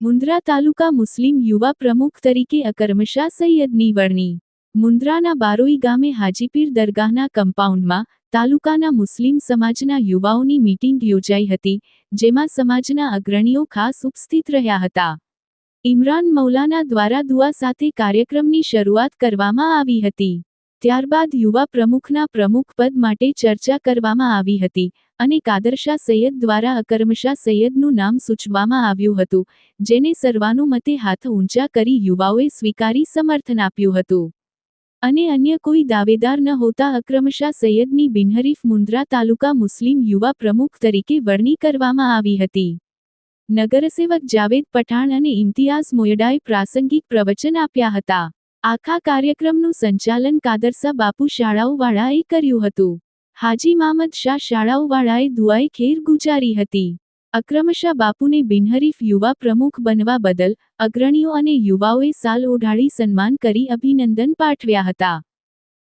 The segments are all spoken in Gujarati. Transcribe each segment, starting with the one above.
મુન્દ્રા તાલુકા મુસ્લિમ યુવા પ્રમુખ તરીકે અકરમશા સૈયદની વરણી મુન્દ્રાના બારોઈ ગામે હાજીપીર દરગાહના કમ્પાઉન્ડમાં તાલુકાના મુસ્લિમ સમાજના યુવાઓની મીટિંગ યોજાઈ હતી, જેમાં સમાજના અગ્રણીઓ ખાસ ઉપસ્થિત રહ્યા હતા. ઇમરાન મૌલાના દ્વારા દુઆ સાથે કાર્યક્રમની શરૂઆત કરવામાં આવી હતી. ત્યારબાદ યુવા પ્રમુખના પ્રમુખ પદ માટે ચર્ચા કરવામાં આવી હતી અને કાદરશા સૈયદ દ્વારા અકર્મશા સૈયદનું નામ સૂચવવામાં આવ્યું હતું, જેને સર્વાનુમતે હાથ ઊંચા કરી યુવાઓએ સ્વીકારી સમર્થન આપ્યું હતું. અને અન્ય કોઈ દાવેદાર ન હોતા અક્રમશા સૈયદની બિનહરીફ મુન્દ્રા તાલુકા મુસ્લિમ યુવા પ્રમુખ તરીકે વરણી કરવામાં આવી હતી. નગરસેવક જાવેદ પઠાણ અને ઇમ્તિયાઝ મોયડાએ પ્રાસંગિક પ્રવચન આપ્યા હતા. આખા કાર્યક્રમનું સંચાલન કાદરસા બાપુ શાળાઓવાળાએ કર્યું હતું. હાજી મામદ શાહ શાળાઓવાળાએ દુઆએ ખેર ગુજારી હતી. અક્રમશા બાપુને બિનહરીફ યુવા પ્રમુખ બનવા બદલ અગ્રણીઓ અને યુવાઓએ સાલ ઓઢાડી સન્માન કરી અભિનંદન પાઠવ્યા હતા.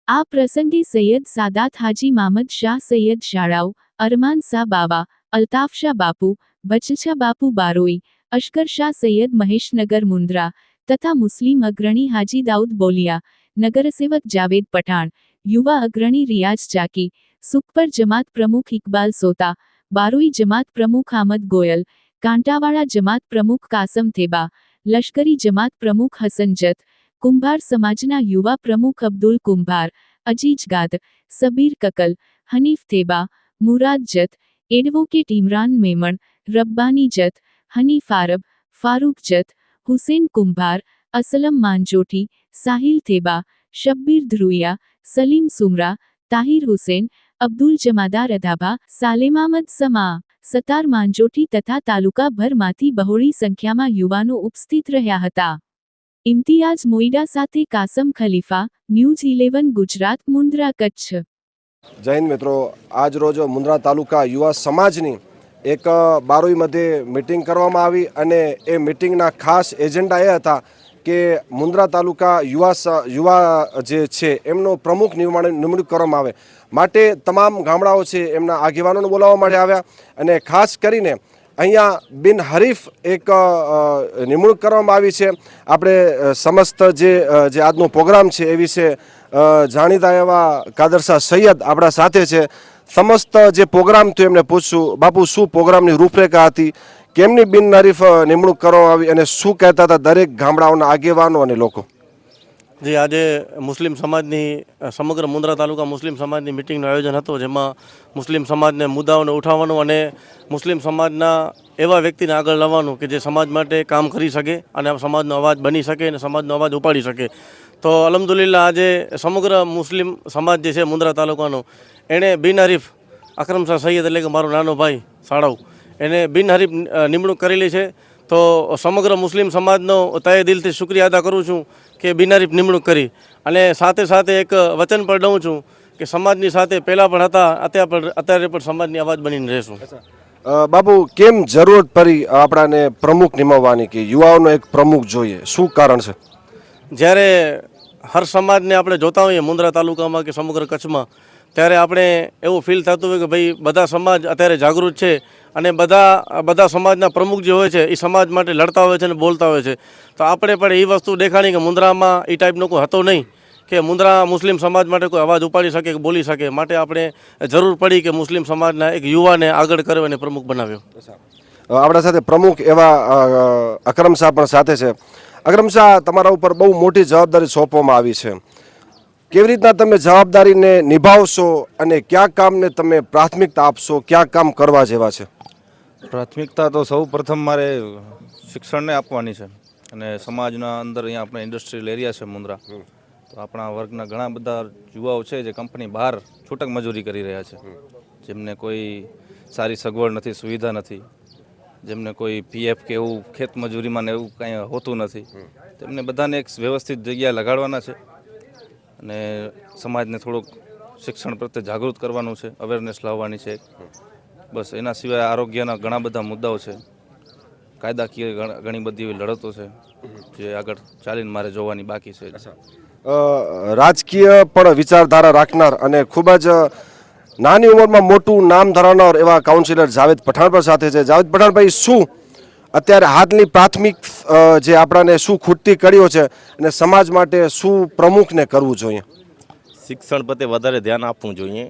આ પ્રસંગે સૈયદ સાદાત હાજી મામદ શાહ સૈયદ શાળાઓ, અરમાન શાહ બાવા, અલ્તાફ શાહ બાપુ, બચછા બાપુ બારોઈ, અશ્કર શાહ સૈયદ મહેશનગર મુન્દ્રા તથા મુસ્લિમ અગ્રણી હાજી દાઉદ બોલિયા નગરસેવક જાવેદ પઠાણ યુવા અગ્રણી રિયાઝ ચાકી સુખપર જમાત પ્રમુખ ઇકબાલ સોતા બારોઈ જમાત પ્રમુખ આમદ ગોયલ કાંટાવાળા જમાત પ્રમુખ કાસમ થેબા લશ્કરી જમાત પ્રમુખ હસન જત કુંભાર સમાજના યુવા પ્રમુખ અબ્દુલ કુંભાર અજીજ ગાદ સબીર કકલ હનીફ થેબા મુરાદ જત એડવોકેટ ઇમરાન મેમણ રબ્બાની જત હનીફ આરબ ફારૂક જત હુસેન કુંભાર, અસલમ માનજોઠી સાહિલ થેબા, શબ્બીર ધ્રુયા સલીમ સુમરા, તાહિર હુસેન, અબ્દુલ જમાદાર અધાબા સાલેમામદ સમા સતાર માંજોઠી તથા તાલુકાભરમાંથી બહોળી સંખ્યામાં યુવાનો ઉપસ્થિત રહ્યા હતા. ઇમ્તિયાઝ મોઈડા સાથે કાસમ ખલીફા, ન્યૂઝ ઇલેવન, ગુજરાત, મુન્દ્રા, કચ્છ. જૈન મિત્રો. આજ રોજ મુન્દ્રા તાલુકા યુવા સમાજની એક બારોઈ મધ્યે મિટિંગ કરવામાં આવી અને એ મિટિંગના ખાસ એજન્ડા એ હતા કે મુન્દ્રા તાલુકા યુવા યુવા જે છે, એમનો પ્રમુખ નિર્માણ, નિમણૂક કરવામાં આવે. માટે તમામ ગામડાઓ છે, એમના આગેવાનોને બોલાવવા માટે આવ્યા અને ખાસ કરીને અહીંયા બિનહરીફ એક નિમણૂક કરવામાં આવી છે. આપણે સમસ્ત જે જે આજનો પ્રોગ્રામ છે, એ વિશે જાણીતા એવા કાદરશા સૈયદ આપણા સાથે છે. સમસ્ત જે પ્રોગ્રામ થયો, એમને પૂછશું બાપુ, શું પ્રોગ્રામની રૂપરેખા હતી? કેમની બિનહરીફ નિમણૂક કરવામાં આવી? અને શું કહેતા હતા દરેક ગામડાઓના આગેવાનો અને લોકો? જે આજે મુસ્લિમ સમાજની સમગ્ર મુન્દ્રા તાલુકા મુસ્લિમ સમાજની મિટિંગનું આયોજન હતું, જેમાં મુસ્લિમ સમાજને મુદ્દાઓને ઉઠાવવાનું અને મુસ્લિમ સમાજના એવા વ્યક્તિને આગળ લાવવાનું કે જે સમાજ માટે કામ કરી શકે અને સમાજનો અવાજ બની શકે અને સમાજનો અવાજ ઉપાડી શકે. તો અલહમદુલિલ્લાહ આજે સમગ્ર મુસ્લિમ સમાજ જે છે મુન્દ્રા તાલુકાનો, એણે બિનહરીફ અક્રમશાહ સૈયદ એટલે કે મારો નાનો ભાઈ સાળવ, એને બિનહરીફ નિમણૂક કરેલી છે. તો સમગ્ર મુસ્લિમ સમાજનો તહે દિલથી શુક્રિયા અદા કરું છું કે બિનારી નિમણૂક કરી. અને સાથે સાથે એક વચન પણ દઉં છું કે સમાજની સાથે પહેલાં પણ હતા અત્યારે પણ અત્યારે પણ સમાજની અવાજ બનીને રહેશું. બાબુ કેમ જરૂરત પડી આપણાને પ્રમુખ નિમાવવાની કે યુવાઓનો એક પ્રમુખ જોઈએ? શું કારણ છે? જ્યારે હર સમાજને આપણે જોતા હોઈએ મુન્દ્રા તાલુકામાં કે સમગ્ર કચ્છમાં, ત્યારે આપણે એવું ફીલ થતું હોય કે ભાઈ બધા સમાજ અત્યારે જાગૃત છે અને બધા બધા સમાજના પ્રમુખ જે હોય છે એ સમાજ માટે લડતા હોય છે અને બોલતા હોય છે. તો આપણે પણ એ વસ્તુ દેખાણી કે મુન્દ્રામાં એ ટાઈપનો કોઈ હતો નહીં કે મુન્દ્રા મુસ્લિમ સમાજ માટે કોઈ અવાજ ઉપાડી શકે કે બોલી શકે. માટે આપણે જરૂર પડી કે મુસ્લિમ સમાજના એક યુવાને આગળ કર્યો અને પ્રમુખ બનાવ્યો. આપણા સાથે પ્રમુખ એવા અકરમ શાહ પણ સાથે છે. અકરમ શાહ તમારા ઉપર બહુ મોટી જવાબદારી સોંપવામાં આવી છે. કેવી રીતના તમે જવાબદારીને નિભાવશો અને કયા કામને તમે પ્રાથમિકતા આપશો કયા કામ કરવા જેવા છે? પ્રાથમિકતા તો સૌ પ્રથમ મારે શિક્ષણને આપવાની છે. અને સમાજના અંદર અહીંયા આપણે ઇન્ડસ્ટ્રીયલ એરિયા છે મુન્દ્રા. તો આપણા વર્ગના ઘણા બધા યુવાઓ છે જે કંપની બહાર છૂટક મજૂરી કરી રહ્યા છે. જેમને કોઈ સારી સગવડ નથી સુવિધા નથી. જેમને કોઈ પીએફ કે એવું ખેત મજૂરીમાં ને એવું કાંઈ હોતું નથી. તેમને બધાને એક વ્યવસ્થિત જગ્યાએ લગાડવાના છે અને સમાજને થોડુંક શિક્ષણ પ્રત્યે જાગૃત કરવાનું છે અવેરનેસ લાવવાની છે બસ એના સિવાય આરોગ્યના ઘણા બધા મુદ્દાઓ છે. કાયદાકીય ઘણી બધી એવી લડતો છે જે આગળ ચાલીને મારે જોવાની બાકી છે. રાજકીય પણ વિચારધારા રાખનાર અને ખૂબ જ નાની ઉંમરમાં મોટું નામ ધરાવનાર એવા કાઉન્સિલર જાવેદ પઠાણભાઈ સાથે છે. જાવેદ પઠાણભાઈ, શું અત્યારે હાલની પ્રાથમિક જે આપણાને શું ખૂટતી કર્યો છે અને સમાજ માટે શું પ્રમુખને કરવું જોઈએ? શિક્ષણ પ્રત્યે વધારે ધ્યાન આપવું જોઈએ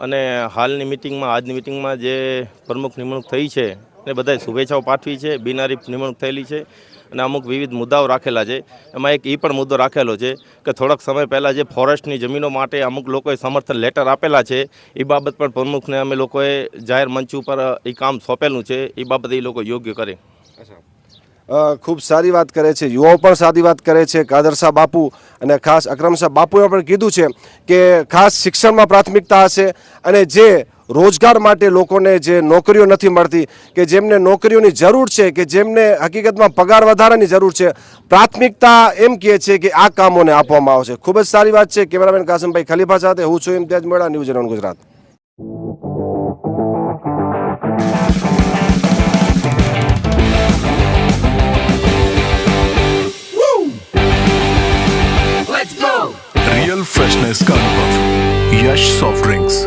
અને હાલની મિટિંગમાં આજની મિટિંગમાં જે પ્રમુખ નિમણૂક થઈ છે ને બધાએ શુભેચ્છાઓ પાઠવી છે. બિનહરીફ નિમણૂક થયેલી છે અને અમુક વિવિધ મુદ્દાઓ રાખેલા છે. એમાં એક એ પણ મુદ્દો રાખેલો છે કે થોડાક સમય પહેલાં જે ફોરેસ્ટની જમીનો માટે અમુક લોકોએ સમર્થન લેટર આપેલા છે એ બાબત પણ પ્રમુખને અમે લોકોએ જાહેર મંચ ઉપર એ કામ સોંપેલું છે. એ બાબતે એ લોકો યોગ્ય કરે. ખૂબ સારી વાત કરે છે. યુવાઓ પણ સારી વાત કરે છે. કાદરશા બાપુ અને ખાસ અક્રમશા બાપુએ પણ કીધું છે કે ખાસ શિક્ષણમાં પ્રાથમિકતા હશે અને જે રોજગાર માટે લોકોને જે નોકરીઓ નથી મળતી કે જેમને નોકરીઓની જરૂર છે કે જેમને હકીકતમાં પગાર વધારાની જરૂર છે પ્રાથમિકતા એમ કહે છે કે આ કામોને આપવામાં આવશે ખૂબ જ સારી વાત છે કેમેરામેન કાસમભાઈ ખલીફા સાથે હું છું ઇમ્તિયાજ મેળા news eleven Gujarat real freshness का अनुभव यश सॉफ्ट ड्रिंक्स